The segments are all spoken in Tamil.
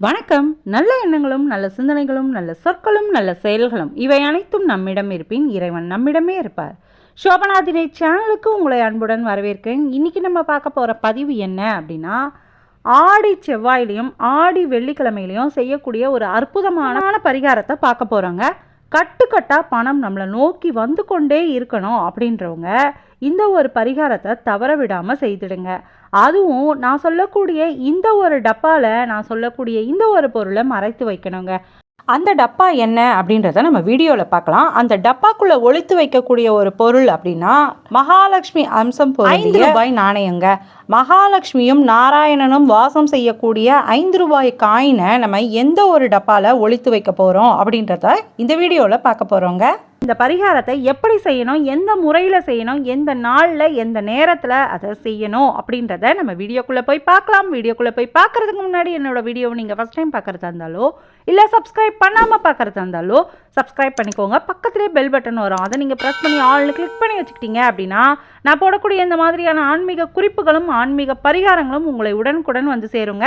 வணக்கம். நல்ல எண்ணங்களும் நல்ல சிந்தனைகளும் நல்ல சொற்களும் நல்ல செயல்களும் இவை அனைத்தும் நம்மிடம் இருப்பின் இறைவன் நம்மிடமே இருப்பார். சோபநாதினை சேனலுக்கு உங்களை அன்புடன் வரவேற்கிறேன். இன்றைக்கி நம்ம பார்க்க போகிற பதிவு என்ன அப்படின்னா ஆடி செவ்வாயிலையும் ஆடி வெள்ளிக்கிழமையிலையும் செய்யக்கூடிய ஒரு அற்புதமான பரிகாரத்தை பார்க்க போகிறோங்க கட்டுக்கட்டாக பணம் நம்மளை நோக்கி வந்து கொண்டே இருக்கணும் அப்படின்றவங்க இந்த ஒரு பரிகாரத்தை தவற விடாமல் செய்திடுங்க. அதுவும் நான் சொல்லக்கூடிய இந்த ஒரு டப்பாவில் நான் சொல்லக்கூடிய இந்த ஒரு பொருளை மறைத்து வைக்கணுங்க. அந்த டப்பா என்ன அப்படின்றத நம்ம வீடியோவில் பார்க்கலாம். அந்த டப்பாக்குள்ளே ஒழித்து வைக்கக்கூடிய ஒரு பொருள் அப்படின்னா மகாலட்சுமி அம்சம் ஐந்து ரூபாய் நாணயங்க. மகாலட்சுமியும் நாராயணனும் வாசம் செய்யக்கூடிய ஐந்து ரூபாய் காயினை நம்ம எந்த ஒரு டப்பாவில் ஒழித்து வைக்க போகிறோம் அப்படின்றத இந்த வீடியோவில் பார்க்க போகிறோங்க இந்த பரிகாரத்தை எப்படி செய்யணும் எந்த முறையில் செய்யணும் எந்த நாளில் எந்த நேரத்தில் அதை செய்யணும் அப்படின்றத நம்ம வீடியோக்குள்ளே போய் பார்க்கலாம். வீடியோக்குள்ளே போய் பார்க்குறதுக்கு முன்னாடி என்னோட வீடியோவை நீங்கள் ஃபஸ்ட் டைம் பார்க்குறதா இருந்தாலோ இல்லை சப்ஸ்கிரைப் பண்ணாமல் பார்க்குறதா இருந்தாலோ சப்ஸ்கிரைப் பண்ணிக்கோங்க. பக்கத்துலேயே பெல் பட்டன் வரும். அதை நீங்கள் ப்ரெஸ் பண்ணி ஆள்னு கிளிக் பண்ணி வச்சுக்கிட்டீங்க அப்படின்னா நான் போடக்கூடிய இந்த மாதிரியான ஆன்மீக குறிப்புகளும் ஆன்மீக பரிகாரங்களும் உங்களை உடனுக்குடன் வந்து சேருங்க.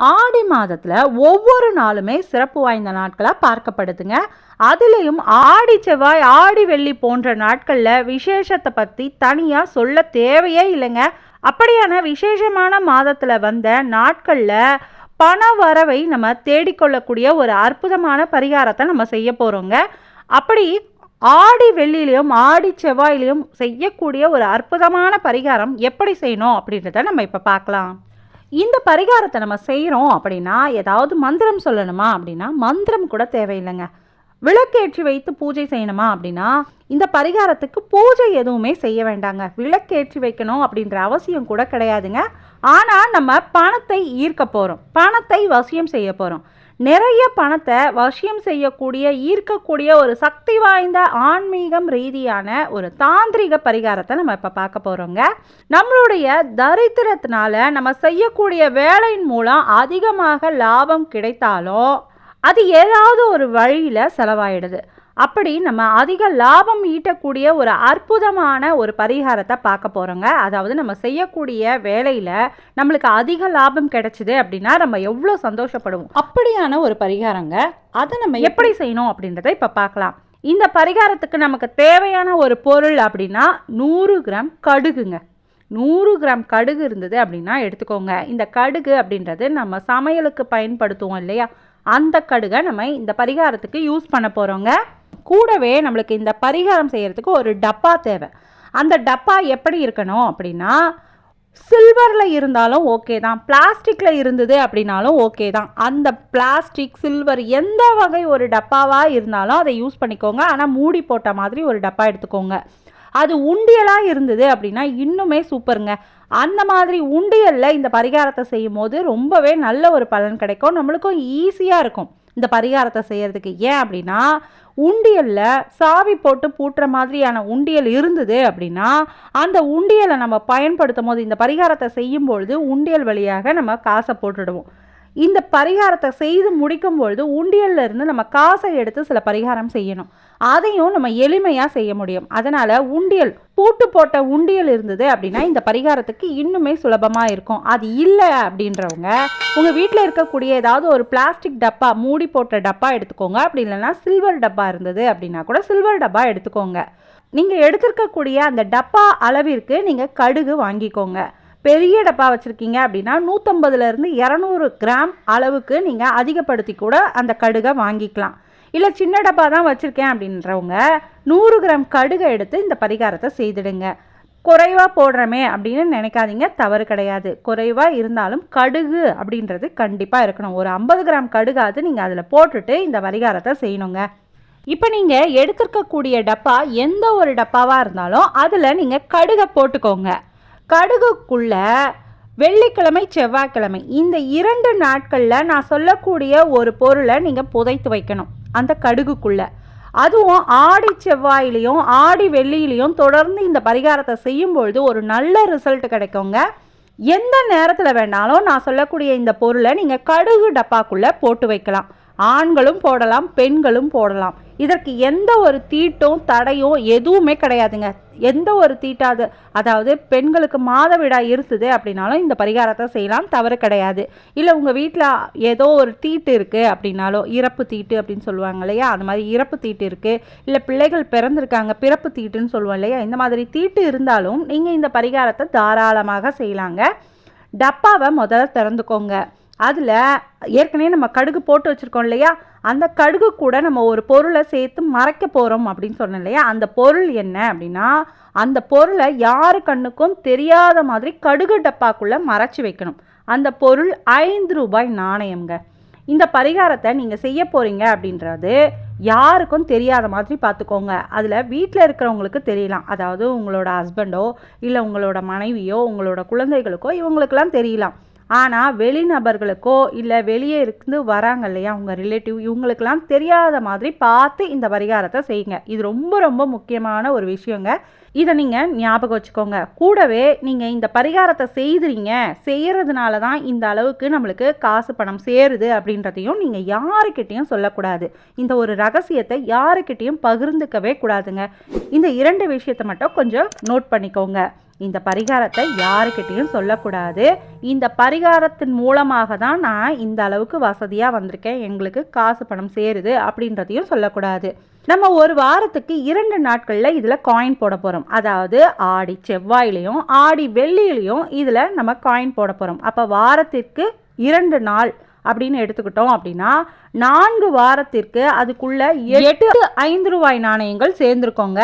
ஆடி மாதத்தில் ஒவ்வொரு நாளுமே சிறப்பு வாய்ந்த நாட்களாக பார்க்கப்படுதுங்க. அதுலேயும் ஆடி செவ்வாய் ஆடி வெள்ளி போன்ற நாட்களில் விசேஷத்தை பற்றி தனியாக சொல்ல தேவையே இல்லைங்க. அப்படியான விசேஷமான மாதத்தில் வந்த நாட்களில் பண வரவை நம்ம தேடிக்கொள்ளக்கூடிய ஒரு அற்புதமான பரிகாரத்தை நம்ம செய்ய போகிறோங்க அப்படி ஆடி வெள்ளிலையும் ஆடி செவ்வாயிலையும் செய்யக்கூடிய ஒரு அற்புதமான பரிகாரம் எப்படி செய்யணும் அப்படின்றத நம்ம இப்போ பார்க்கலாம். இந்த பரிகாரத்தை நம்ம செய்கிறோம் அப்படின்னா ஏதாவது மந்திரம் சொல்லணுமா அப்படின்னா மந்திரம் கூட தேவையில்லைங்க. விளக்கேற்றி வைத்து பூஜை செய்யணுமா அப்படின்னா இந்த பரிகாரத்துக்கு பூஜை எதுவுமே செய்ய வேண்டாங்க. விளக்கேற்றி வைக்கணும் அப்படின்ற அவசியம் கூட கிடையாதுங்க. ஆனால் நம்ம பணத்தை ஈர்க்க போகிறோம் பணத்தை வசியம் செய்ய போகிறோம் நிறைய பணத்தை வசியம் செய்யக்கூடிய ஈர்க்கக்கூடிய ஒரு சக்தி வாய்ந்த ஆன்மீகம் ரீதியான ஒரு தாந்திரிக பரிகாரத்தை நம்ம இப்போ பார்க்க போகிறோங்க நம்மளுடைய தரித்திரத்தினால நம்ம செய்யக்கூடிய வேலையின் மூலம் அதிகமாக லாபம் கிடைத்தாலும் அது ஏதாவது ஒரு வழியில் செலவாயிடுது. அப்படி நம்ம அதிக லாபம் ஈட்டக்கூடிய ஒரு அற்புதமான ஒரு பரிகாரத்தை பார்க்க போகிறோங்க அதாவது நம்ம செய்யக்கூடிய வேலையில் நம்மளுக்கு அதிக லாபம் கிடைச்சிது அப்படின்னா நம்ம எவ்வளோ சந்தோஷப்படுவோம்? அப்படியான ஒரு பரிகாரங்க. அதை நம்ம எப்படி செய்யணும் அப்படின்றத இப்போ பார்க்கலாம். இந்த பரிகாரத்துக்கு நமக்கு தேவையான ஒரு பொருள் அப்படின்னா நூறு கிராம் கடுகுங்க. நூறு கிராம் கடுகு இருந்தது அப்படின்னா எடுத்துக்கோங்க. இந்த கடுகு அப்படின்றது நம்ம சமையலுக்கு பயன்படுத்துவோம் இல்லையா? அந்த கடுகை நம்ம இந்த பரிகாரத்துக்கு யூஸ் பண்ண போகிறோங்க கூடவே நம்மளுக்கு இந்த பரிகாரம் செய்கிறதுக்கு ஒரு டப்பா தேவை. அந்த டப்பா எப்படி இருக்கணும் அப்படின்னா சில்வரில் இருந்தாலும் ஓகே தான். பிளாஸ்டிக்கில் இருந்தது அப்படின்னாலும் ஓகே தான். அந்த பிளாஸ்டிக் சில்வர் எந்த வகை ஒரு டப்பாவாக இருந்தாலும் அதை யூஸ் பண்ணிக்கோங்க. ஆனால் மூடி போட்ட மாதிரி ஒரு டப்பா எடுத்துக்கோங்க. அது உண்டியலாக இருந்தது அப்படின்னா இன்னுமே சூப்பருங்க. அந்த மாதிரி உண்டியலில் இந்த பரிகாரத்தை செய்யும் போது ரொம்பவே நல்ல ஒரு பலன் கிடைக்கும். நம்மளுக்கும் ஈஸியாக இருக்கும் இந்த பரிகாரத்தை செய்கிறதுக்கு ஏன் அப்படின்னா உண்டியலில் சாவி போட்டு பூட்டுற மாதிரியான உண்டியல் இருந்தது அப்படின்னா அந்த உண்டியலை நம்ம பயன்படுத்தும் போது இந்த பரிகாரத்தை செய்யும் பொழுது உண்டியல் வழியாக நம்ம காசை போட்டுடுவோம். இந்த பரிகாரத்தை செய்து முடிக்கும் பொழுது உண்டியல்ல இருந்து நம்ம காசை எடுத்து சில பரிகாரம் செய்யணும். அதையும் நம்ம எளிமையாக செய்ய முடியும். அதனால் உண்டியல் பூட்டு போட்ட உண்டியல் இருந்தது அப்படின்னா இந்த பரிகாரத்துக்கு இன்னுமே சுலபமாக இருக்கும். அது இல்லை அப்படின்றவங்க உங்கள் வீட்டில் இருக்கக்கூடிய ஏதாவது ஒரு பிளாஸ்டிக் டப்பா மூடி போட்ட டப்பா எடுத்துக்கோங்க. அப்படி இல்லைன்னா சில்வர் டப்பா இருந்தது அப்படின்னா கூட சில்வர் டப்பா எடுத்துக்கோங்க. நீங்கள் எடுத்திருக்கக்கூடிய அந்த டப்பா அளவிற்கு நீங்கள் கடுகு வாங்கிக்கோங்க. பெரிய டப்பா வச்சுருக்கீங்க அப்படின்னா நூற்றம்பதுலேருந்து இரநூறு கிராம் அளவுக்கு நீங்கள் அதிகப்படுத்தி கூட அந்த கடுகை வாங்கிக்கலாம். இல்லை சின்ன டப்பா தான் வச்சுருக்கேன் அப்படின்றவங்க நூறு கிராம் கடுகை எடுத்து இந்த பரிகாரத்தை செய்திடுங்க. குறைவாக போடுறமே அப்படின்னு நினைக்காதீங்க தவறு கிடையாது. குறைவாக இருந்தாலும் கடுகு அப்படின்றது கண்டிப்பாக இருக்கணும். ஒரு ஐம்பது கிராம் கடுகாவது நீங்கள் அதில் போட்டுட்டு இந்த பரிகாரத்தை செய்யணுங்க. இப்போ நீங்கள் எடுத்துருக்கக்கூடிய டப்பா எந்த ஒரு டப்பாவாக இருந்தாலும் அதில் நீங்கள் கடுகை போட்டுக்கோங்க. கடுகுக்குள்ள வெள்ளிக்கிழமை செவ்வாய்க்கிழமை. இந்த இரண்டு நாட்களில் நான் சொல்லக்கூடிய ஒரு பொருளை நீங்கள் புதைத்து வைக்கணும். அந்த கடுகுக்குள்ளே. அதுவும் ஆடி செவ்வாயிலையும் ஆடி வெள்ளியிலையும் தொடர்ந்து இந்த பரிகாரத்தை செய்யும்பொழுது ஒரு நல்ல ரிசல்ட் கிடைக்குங்க. எந்த நேரத்தில் வேணாலும் நான் சொல்லக்கூடிய இந்த பொருளை நீங்கள் கடுகு டப்பாக்குள்ளே போட்டு வைக்கலாம். ஆண்களும் போடலாம் பெண்களும் போடலாம். இதற்கு எந்த ஒரு தீட்டும் தடையும் எதுவுமே கிடையாதுங்க. எந்த ஒரு தீட்டாது அதாவது பெண்களுக்கு மாதவிடாய் இருக்குது அப்படின்னாலும் இந்த பரிகாரத்தை செய்யலாம் தவறு கிடையாது. இல்லை உங்கள் வீட்டில் ஏதோ ஒரு தீட்டு இருக்குது அப்படின்னாலோ இறப்பு தீட்டு அப்படின்னு சொல்லுவாங்க இல்லையா? அந்த மாதிரி இறப்பு தீட்டு இருக்குது இல்லை பிள்ளைகள் பிறந்திருக்காங்க பிறப்பு தீட்டுன்னு சொல்லுவோம் இல்லையா? இந்த மாதிரி தீட்டு இருந்தாலும் நீங்கள் இந்த பரிகாரத்தை தாராளமாக செய்யலாங்க. டப்பாவை முதல்ல திறந்துக்கோங்க. அதில் ஏற்கனவே நம்ம கடுகு போட்டு வச்சுருக்கோம் இல்லையா? அந்த கடுகு கூட நம்ம ஒரு பொருளை சேர்த்து மறைக்க போகிறோம் அப்படின்னு சொன்னோம் இல்லையா? அந்த பொருள் என்ன அப்படின்னா அந்த பொருளை யாரு கண்ணுக்கும் தெரியாத மாதிரி கடுகு டப்பாக்குள்ளே மறைச்சி வைக்கணும். அந்த பொருள் ஐந்து ரூபாய் நாணயம்ங்க. இந்த பரிகாரத்தை நீங்கள் செய்ய போகிறீங்க அப்படின்றது யாருக்கும் தெரியாத மாதிரி பார்த்துக்கோங்க. அதில் வீட்டில் இருக்கிறவங்களுக்கு தெரியலாம். அதாவது உங்களோட ஹஸ்பண்டோ இல்லை உங்களோட மனைவியோ உங்களோட குழந்தைகளுக்கோ இவங்களுக்கெல்லாம் தெரியலாம். ஆனால் வெளிநபர்களுக்கோ இல்லை வெளியே இருந்து வராங்க இல்லையா உங்கள் ரிலேட்டிவ் இவங்களுக்கெல்லாம் தெரியாத மாதிரி பார்த்து இந்த பரிகாரத்தை செய்யுங்க. இது ரொம்ப ரொம்ப முக்கியமான ஒரு விஷயங்க. இதை நீங்கள் ஞாபகம் வச்சுக்கோங்க. கூடவே நீங்கள் இந்த பரிகாரத்தை செய்துறீங்க செய்கிறதுனால தான் இந்த அளவுக்கு நம்மளுக்கு காசு பணம் சேருது அப்படின்றதையும் நீங்கள் யாருக்கிட்டேயும் சொல்லக்கூடாது. இந்த ஒரு ரகசியத்தை யாருக்கிட்டேயும் பகிர்ந்துக்கவே கூடாதுங்க. இந்த இரண்டு விஷயத்தை மட்டும் கொஞ்சம் நோட் பண்ணிக்கோங்க. இந்த பரிகாரத்தை யாருக்கிட்டேயும் சொல்லக்கூடாது. இந்த பரிகாரத்தின் மூலமாக தான் நான் இந்த அளவுக்கு வசதியாக வந்திருக்கேன். எங்களுக்கு காசு பணம் சேருது அப்படின்றதையும் சொல்லக்கூடாது. நம்ம ஒரு வாரத்துக்கு இரண்டு நாட்களில் இதில் காயின் போட போகிறோம் அதாவது ஆடி செவ்வாயிலையும் ஆடி வெள்ளியிலையும் இதில் நம்ம காயின் போட போகிறோம் அப்போ வாரத்திற்கு இரண்டு நாள் அப்படின்னு எடுத்துக்கிட்டோம் அப்படின்னா நான்கு வாரத்திற்கு அதுக்குள்ள எட்டு ஐந்து ரூபாய் நாணயங்கள் சேர்ந்துருக்கோங்க.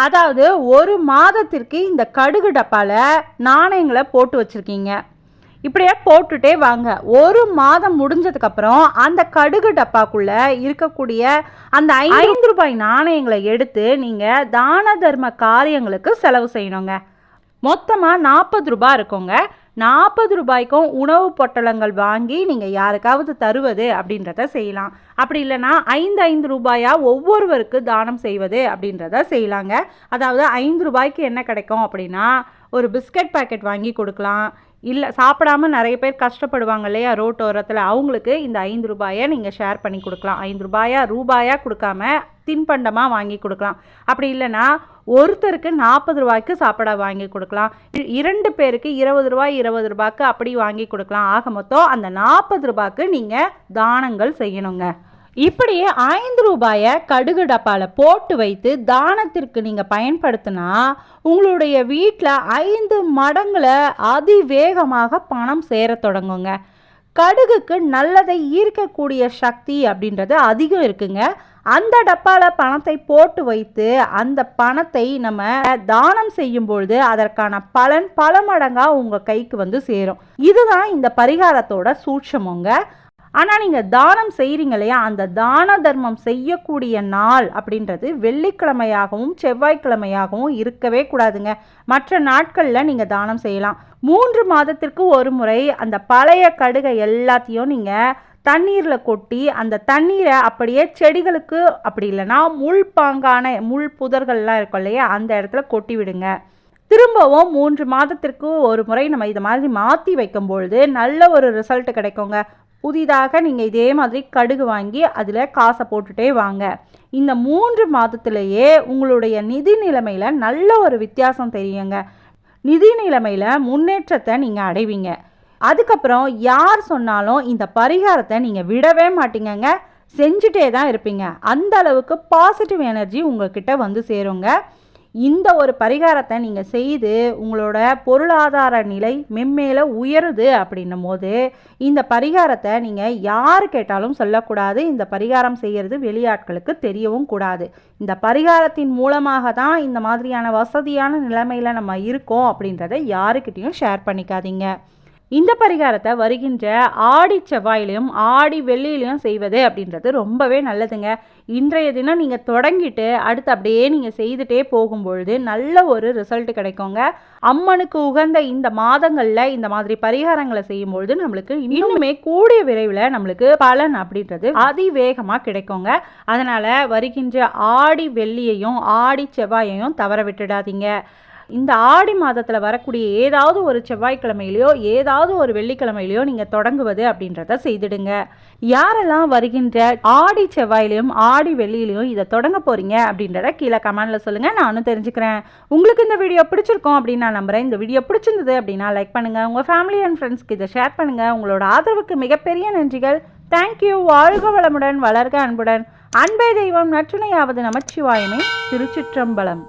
அதாவது ஒரு மாதத்திற்கு இந்த கடுகு டப்பாவில் நாணயங்களை போட்டு வச்சுருக்கீங்க. இப்படியே போட்டுட்டே வாங்க. ஒரு மாதம் முடிஞ்சதுக்கப்புறம் அந்த கடுகு டப்பாக்குள்ளே இருக்கக்கூடிய அந்த ஐந்து ரூபாய் நாணயங்களை எடுத்து நீங்கள் தான தர்ம காரியங்களுக்கு செலவு செய்யணுங்க. மொத்தமாக நாற்பது ரூபாய் இருக்குங்க. நாற்பது ரூபாய்க்கும் உணவு பொட்டலங்கள் வாங்கி நீங்கள் யாருக்காவது தருவது அப்படின்றத செய்யலாம். அப்படி இல்லைன்னா ஐந்து ஐந்து ரூபாயா ஒவ்வொருவருக்கு தானம் செய்வது அப்படின்றத செய்யலாங்க. அதாவது ஐந்து ரூபாய்க்கு என்ன கிடைக்கும் அப்படின்னா ஒரு பிஸ்கட் பாக்கெட் வாங்கி கொடுக்கலாம். இல்லை சாப்பிடாம நிறைய பேர் கஷ்டப்படுவாங்க இல்லையா ரோட்டோரத்தில் அவங்களுக்கு இந்த ஐந்து ரூபாயை நீங்கள் ஷேர் பண்ணி கொடுக்கலாம். ஐந்து ரூபாயா ரூபாயாக கொடுக்காம தின்பண்டமாக வாங்கி கொடுக்கலாம். அப்படி இல்லைன்னா ஒருத்தருக்கு நாற்பது ரூபாய்க்கு சாப்பிட வாங்கி கொடுக்கலாம். இரண்டு பேருக்கு இருபது ரூபாய் இருபது ரூபாய்க்கு அப்படி வாங்கி கொடுக்கலாம். ஆக மொத்தம் அந்த நாற்பது ரூபாய்க்கு நீங்கள் தானங்கள் செய்யணுங்க. இப்படியே ஐந்து ரூபாயை கடுகு டப்பாவில் போட்டு வைத்து தானத்திற்கு நீங்கள் பயன்படுத்தினா உங்களுடைய வீட்டில் ஐந்து மடங்கில் அதிவேகமாக பணம் சேர தொடங்குங்க. கடுகுக்கு நல்லதை ஈர்க்கக்கூடிய சக்தி அப்படின்றது அதிகம் இருக்குங்க. அந்த டப்பாவில் பணத்தை போட்டு வைத்து அந்த பணத்தை நம்ம தானம் செய்யும் பொழுது அதற்கான பலன் பல மடங்காக உங்கள் கைக்கு வந்து சேரும். இதுதான் இந்த பரிகாரத்தோட சூட்சமுங்க. ஆனால் நீங்கள் தானம் செய்கிறீங்க இல்லையா? அந்த தான தர்மம் செய்யக்கூடிய நாள் அப்படின்றது வெள்ளிக்கிழமையாகவும் செவ்வாய்க்கிழமையாகவும் இருக்கவே கூடாதுங்க. மற்ற நாட்களில் நீங்கள் தானம் செய்யலாம். மூன்று மாதத்திற்கு ஒரு முறை அந்த பழைய கடுகை எல்லாத்தையும் நீங்கள் தண்ணீரில் கொட்டி அந்த தண்ணீரை அப்படியே செடிகளுக்கு அப்படி இல்லைன்னா முள் பாங்கான முள் புதர்கள்லாம் இருக்கும் இல்லையா? அந்த இடத்துல கொட்டி விடுங்க. திரும்பவும் மூன்று மாதத்திற்கு ஒரு முறை நம்ம இதை மாதிரி மாற்றி வைக்கும்பொழுது நல்ல ஒரு ரிசல்ட் கிடைக்குங்க. புதிதாக நீங்கள் இதே மாதிரி கடுகு வாங்கி அதில் காசை போட்டுட்டே வாங்க. இந்த மூன்று மாதத்திலேயே உங்களுடைய நிதி நிலைமையில் நல்ல ஒரு வித்தியாசம் தெரியுங்க. நிதி நிலைமையில் முன்னேற்றத்தை நீங்கள் அடைவீங்க. அதுக்கப்புறம் யார் சொன்னாலும் இந்த பரிகாரத்தை நீங்கள் விடவே மாட்டீங்கங்க. செஞ்சுட்டே தான் இருப்பீங்க. அந்த அளவுக்கு பாசிட்டிவ் எனர்ஜி உங்ககிட்ட வந்து சேருங்க. இந்த ஒரு பரிகாரத்தை நீங்கள் செய்து உங்களோட பொருளாதார நிலை மென்மேல உயருது அப்படின்னும் போது இந்த பரிகாரத்தை நீங்கள் யார் கேட்டாலும் சொல்லக்கூடாது. இந்த பரிகாரம் செய்கிறது வெளியாட்களுக்கு தெரியவும் கூடாது. இந்த பரிகாரத்தின் மூலமாக தான் இந்த மாதிரியான வசதியான நிலைமையில் நம்ம இருக்கோம் அப்படின்றத யாருக்கிட்டேயும் ஷேர் பண்ணிக்காதீங்க. இந்த பரிகாரத்தை வருகின்ற ஆடி செவ்வாயிலையும் ஆடி வெள்ளியிலையும் செய்வது அப்படின்றது ரொம்பவே நல்லதுங்க. இன்றைய தினம் நீங்கள் தொடங்கிட்டு அடுத்து அப்படியே நீங்கள் செய்துட்டே போகும்பொழுது நல்ல ஒரு ரிசல்ட் கிடைக்குங்க. அம்மனுக்கு உகந்த இந்த மாதங்களில் இந்த மாதிரி பரிகாரங்களை செய்யும்பொழுது நம்மளுக்கு இன்னுமே கூடிய விரைவில் நம்மளுக்கு பலன் அப்படின்றது அதிவேகமாக கிடைக்குங்க. அதனால் வருகின்ற ஆடி வெள்ளியையும் ஆடி செவ்வாயையும் தவற விட்டுடாதீங்க. இந்த ஆடி மாதத்தில் வரக்கூடிய ஏதாவது ஒரு செவ்வாய்க்கிழமையிலையோ ஏதாவது ஒரு வெள்ளிக்கிழமையிலையோ நீங்கள் தொடங்குவது அப்படின்றத செய்திடுங்க. யாரெல்லாம் வருகின்ற ஆடி செவ்வாயிலையும் ஆடி வெள்ளியிலையும் இதை தொடங்க போகிறீங்க அப்படின்றத கீழே கமெண்டில் சொல்லுங்கள் நானும் தெரிஞ்சுக்கிறேன். உங்களுக்கு இந்த வீடியோ பிடிச்சிருக்கோம் அப்படின்னு நான் நம்புகிறேன் இந்த வீடியோ பிடிச்சிருந்தது அப்படின்னா லைக் பண்ணுங்கள் உங்கள் ஃபேமிலி அண்ட் ஃப்ரெண்ட்ஸ்க்கு இதை ஷேர் பண்ணுங்கள் உங்களோட ஆதரவுக்கு மிகப்பெரிய நன்றிகள். தேங்க்யூ வாழ்க வளமுடன் வளர்க அன்புடன். அன்பே தெய்வம் நற்றுணையாவது நமச்சிவாயமே. திருச்சிற்றம்பலம்.